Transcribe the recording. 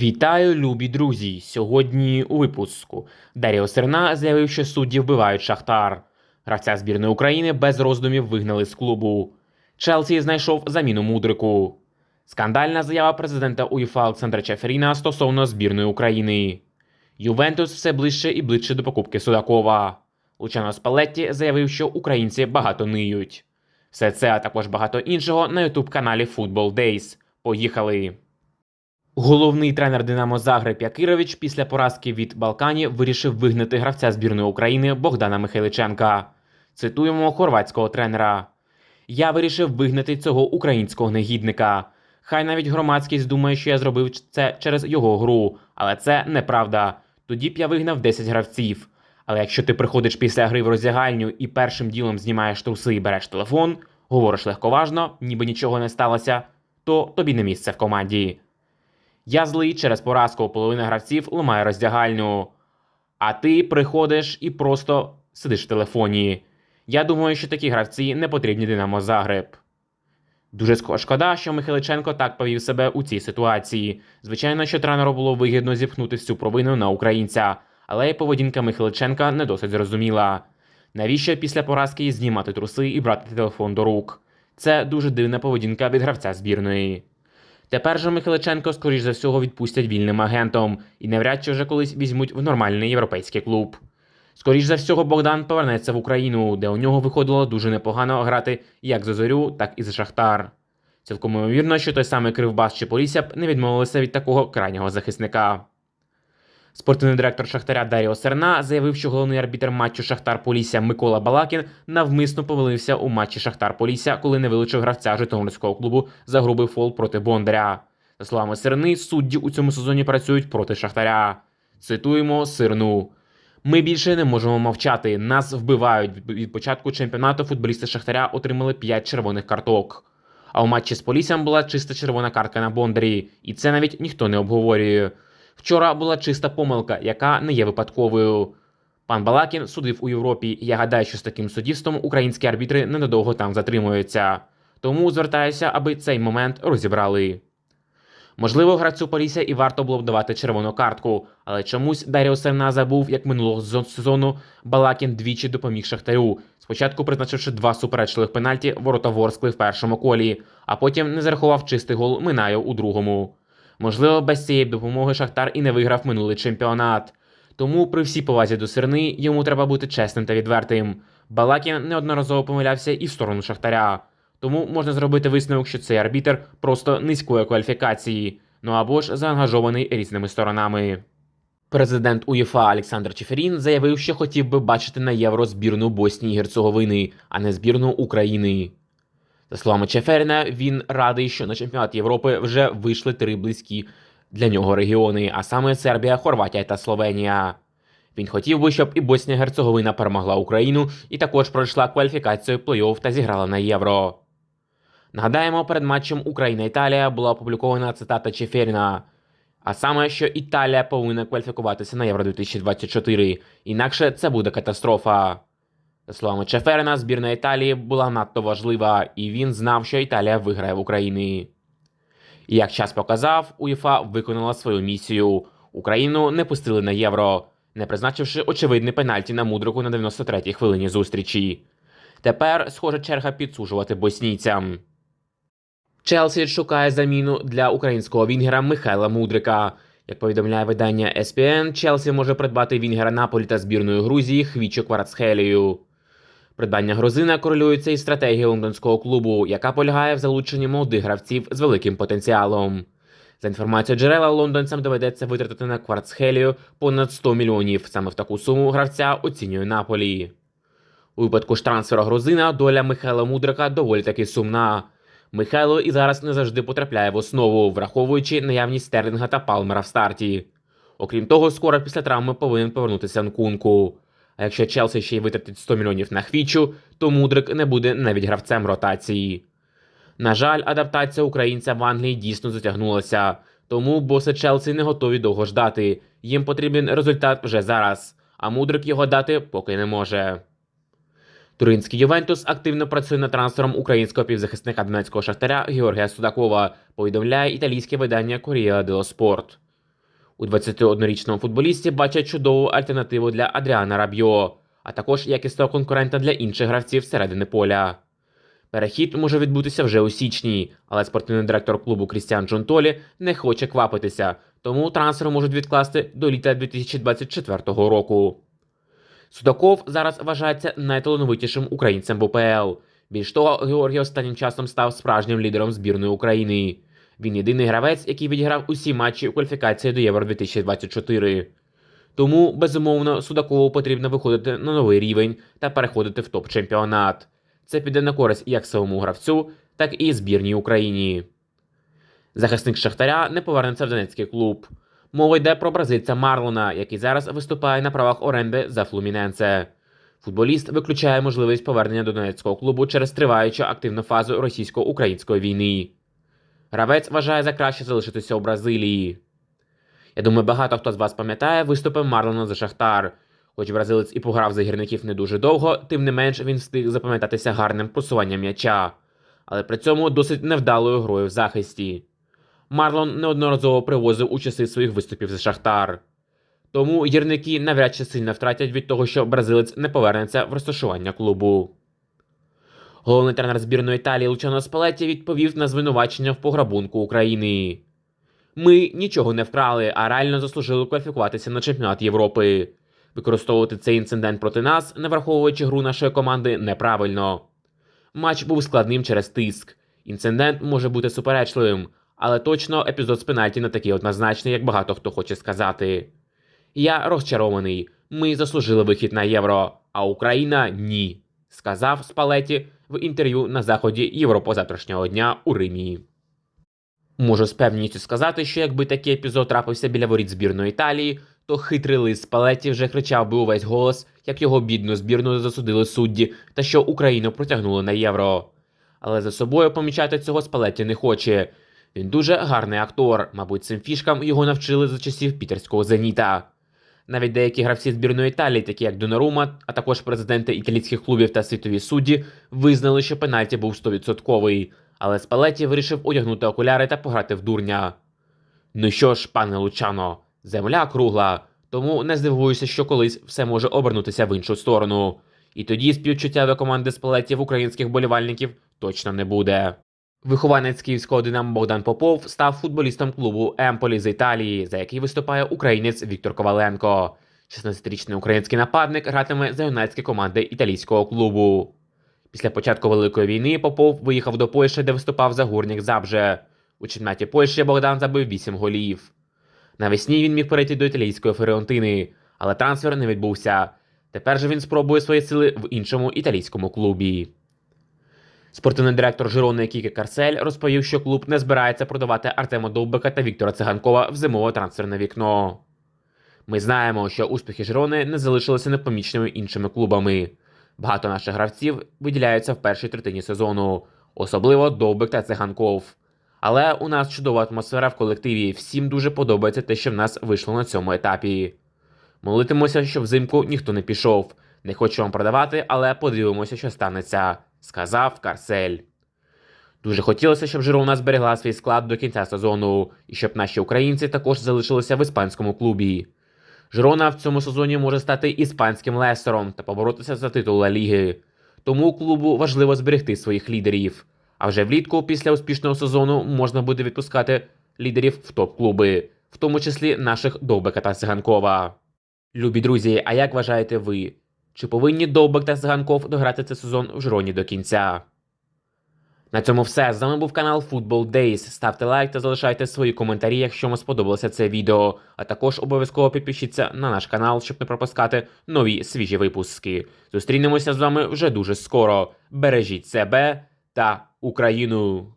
Вітаю, любі друзі! Сьогодні у випуску Даріо Серна заявив, що судді вбивають Шахтар. Гравця збірної України без роздумів вигнали з клубу. Челсі знайшов заміну мудрику. Скандальна заява президента УЄФА Олександра Чеферіна стосовно збірної України. Ювентус все ближче і ближче до покупки Судакова. Лучано Спалетті заявив, що українці багато ниють. Все це, а також багато іншого на ютуб каналі Football Days. Поїхали! Головний тренер Динамо Загреб Якирович після поразки від Балканів вирішив вигнати гравця збірної України Богдана Михайличенка. Цитуємо хорватського тренера. Я вирішив вигнати цього українського негідника. Хай навіть громадськість думає, що я зробив це через його гру, але це неправда. Тоді б я вигнав 10 гравців. Але якщо ти приходиш після гри в роздягальню і першим ділом знімаєш труси і береш телефон, говориш легковажно, ніби нічого не сталося, то тобі не місце в команді. Я злий через поразку половина гравців ламає роздягальню. А ти приходиш і просто сидиш в телефоні. Я думаю, що такі гравці не потрібні Динамо Загреб. Дуже шкода, що Михайличенко так повів себе у цій ситуації. Звичайно, що тренеру було вигідно зіпхнути всю провину на українця, але і поведінка Михайличенка не досить зрозуміла. Навіщо після поразки знімати труси і брати телефон до рук? Це дуже дивна поведінка від гравця збірної. Тепер же Михайличенко, скоріш за всього, відпустять вільним агентом і навряд чи вже колись візьмуть в нормальний європейський клуб. Скоріш за всього, Богдан повернеться в Україну, де у нього виходило дуже непогано грати як за зорю, так і за Шахтар. Цілком ймовірно, що той самий Кривбас чи Полісся не відмовилися від такого крайнього захисника. Спортивний директор Шахтаря Даріо Серна заявив, що головний арбітр матчу Шахтар Полісся Микола Балакін навмисно помилився у матчі Шахтар Полісся, коли не вилучив гравця Житомирського клубу за грубий фол проти Бондаря. За словами Серни, судді у цьому сезоні працюють проти Шахтаря. Цитуємо Сирну. Ми більше не можемо мовчати. Нас вбивають. Від початку чемпіонату футболісти Шахтаря отримали 5 червоних карток. А у матчі з Поліссям була чиста червона картка на Бондарі, і це навіть ніхто не обговорює. Вчора була чиста помилка, яка не є випадковою. Пан Балакін судив у Європі, я гадаю, що з таким суддівством українські арбітри ненадовго там затримуються. Тому звертаюся, аби цей момент розібрали. Можливо, гравцю Полісся і варто було б давати червону картку, але чомусь Даріо Серна забув, як минулого сезону Балакін двічі допоміг Шахтарю, спочатку призначивши два суперечливих пенальті ворота Ворскли в першому колі, а потім не зарахував чистий гол Минаю у другому. Можливо, без цієї допомоги Шахтар і не виграв минулий чемпіонат. Тому при всій повазі до Серни йому треба бути чесним та відвертим. Балакін неодноразово помилявся і в сторону Шахтаря. Тому можна зробити висновок, що цей арбітр просто низької кваліфікації, ну або ж заангажований різними сторонами. Президент УЄФА Олександр Чеферін заявив, що хотів би бачити на євро збірну Боснії і Герцеговини, а не збірну України. За словами Чеферіна, він радий, що на чемпіонат Європи вже вийшли три близькі для нього регіони, а саме Сербія, Хорватія та Словенія. Він хотів би, щоб і Боснія Герцеговина перемогла Україну і також пройшла кваліфікацію плей-офф та зіграла на євро. Нагадаємо, перед матчем Україна-Італія була опублікована цитата Чеферіна. А саме, що Італія повинна кваліфікуватися на Євро 2024, інакше це буде катастрофа. Словами Чеферина, збірна Італії була надто важлива, і він знав, що Італія виграє в Україні. І як час показав, УЄФА виконала свою місію. Україну не пустили на євро, не призначивши очевидний пенальті на мудрику на 93-й хвилині зустрічі. Тепер, схоже, черга підсужувати боснійцям. Челсі шукає заміну для українського вінгера Михайла Мудрика. Як повідомляє видання ESPN, Челсі може придбати вінгера Наполі та збірної Грузії Хвічу Кварацхелію. Придбання грузина корелюється із стратегією лондонського клубу, яка полягає в залученні молодих гравців з великим потенціалом. За інформацією джерела, лондонцям доведеться витратити на Кварцхелію понад 100 мільйонів. Саме в таку суму гравця оцінює Наполі. У випадку ж трансфера грузина доля Михайла Мудрика доволі таки сумна. Михайло і зараз не завжди потрапляє в основу, враховуючи наявність Стерлінга та Палмера в старті. Окрім того, скоро після травми повинен повернутися Нкунку. А якщо Челсі ще й витратить 100 мільйонів на хвічу, то Мудрик не буде навіть гравцем ротації. На жаль, адаптація українця в Англії дійсно затягнулася, тому боси Челсі не готові довго ждати. Їм потрібен результат вже зараз, а Мудрик його дати поки не може. Туринський Ювентус активно працює над трансфером українського півзахисника Донецького шахтаря Георгія Судакова, повідомляє італійське видання Корія дело Спорт. У 21-річному футболісті бачать чудову альтернативу для Адріана Рабьо, а також якісного конкурента для інших гравців середини поля. Перехід може відбутися вже у січні, але спортивний директор клубу Крістіан Джонтолі не хоче квапитися, тому трансфер можуть відкласти до літа 2024 року. Судаков зараз вважається найталановитішим українцем в УПЛ. Більш того, Георгій останнім часом став справжнім лідером збірної України. Він єдиний гравець, який відіграв усі матчі у кваліфікації до Євро 2024. Тому, безумовно, Судакову потрібно виходити на новий рівень та переходити в топ-чемпіонат. Це піде на користь як самому гравцю, так і збірній Україні. Захисник Шахтаря не повернеться в Донецький клуб. Мова йде про бразильця Марлона, який зараз виступає на правах оренди за Флуміненце. Футболіст виключає можливість повернення до Донецького клубу через триваючу активну фазу російсько-української війни. Гравець вважає за краще залишитися у Бразилії. Я думаю, багато хто з вас пам'ятає виступи Марлона за Шахтар. Хоч бразилець і пограв за гірників не дуже довго, тим не менш він встиг запам'ятатися гарним просуванням м'яча, але при цьому досить невдалою грою в захисті. Марлон неодноразово привозив у часи своїх виступів за Шахтар. Тому гірники навряд чи сильно втратять від того, що бразилець не повернеться в розташування клубу. Головний тренер збірної Італії Лучано Спалетті відповів на звинувачення в пограбунку України. Ми нічого не вкрали, а реально заслужили кваліфікуватися на чемпіонат Європи. Використовувати цей інцидент проти нас, не враховуючи гру нашої команди, неправильно. Матч був складним через тиск. Інцидент може бути суперечливим, але точно епізод з пенальті не такий однозначний, як багато хто хоче сказати. Я розчарований. Ми заслужили вихід на євро, а Україна ні, сказав Спалеті в інтерв'ю на заході Європозавтрашнього дня у Римі. Можу з певністю сказати, що якби такий епізод трапився біля воріт збірної Італії, то хитрий лист Спалеті вже кричав би увесь голос, як його бідну збірну засудили судді та що Україну протягнули на євро. Але за собою помічати цього Спалеті не хоче. Він дуже гарний актор, мабуть, цим фішкам його навчили за часів пітерського зеніта. Навіть деякі гравці збірної Італії, такі як Донарума, а також президенти італійських клубів та світові судді, визнали, що пенальті був 100%, але Спалеті вирішив одягнути окуляри та пограти в дурня. Ну що ж, пане Лучано, земля кругла, тому не здивуюся, що колись все може обернутися в іншу сторону. І тоді співчуття до команди Спалеті в українських болівальників точно не буде. Вихованець київського динамо Богдан Попов став футболістом клубу Емполі з Італії, за який виступає українець Віктор Коваленко. 16-річний український нападник гратиме за юнацькі команди італійського клубу. Після початку Великої війни Попов виїхав до Польщі, де виступав за гурник Забже. У чемпіонаті Польщі Богдан забив 8 голів. Навесні він міг перейти до італійської Феріонтини, але трансфер не відбувся. Тепер же він спробує свої сили в іншому італійському клубі. Спортивний директор Жирони Кіке Карсель розповів, що клуб не збирається продавати Артема Довбика та Віктора Циганкова в зимове трансферне вікно. Ми знаємо, що успіхи Жирони не залишилися непоміченими іншими клубами. Багато наших гравців виділяються в першій третині сезону, особливо Довбик та Циганков. Але у нас чудова атмосфера в колективі. Всім дуже подобається те, що в нас вийшло на цьому етапі. Молитимося, що взимку ніхто не пішов. Не хочу вам продавати, але подивимося, що станеться, сказав Карсель. Дуже хотілося, щоб Жирона зберегла свій склад до кінця сезону, і щоб наші українці також залишилися в іспанському клубі. Жирона в цьому сезоні може стати іспанським лесером та поборотися за титул Ла Ліги. Тому клубу важливо зберегти своїх лідерів. А вже влітку, після успішного сезону, можна буде відпускати лідерів в топ-клуби, в тому числі наших Довбека та Циганкова. Любі друзі, а як вважаєте ви? Чи повинні Довбек та Циганков дограти цей сезон в Жироні до кінця? На цьому все. З вами був канал Football Days. Ставте лайк та залишайте свої коментарі, якщо вам сподобалося це відео. А також обов'язково підпишіться на наш канал, щоб не пропускати нові свіжі випуски. Зустрінемося з вами вже дуже скоро. Бережіть себе та Україну!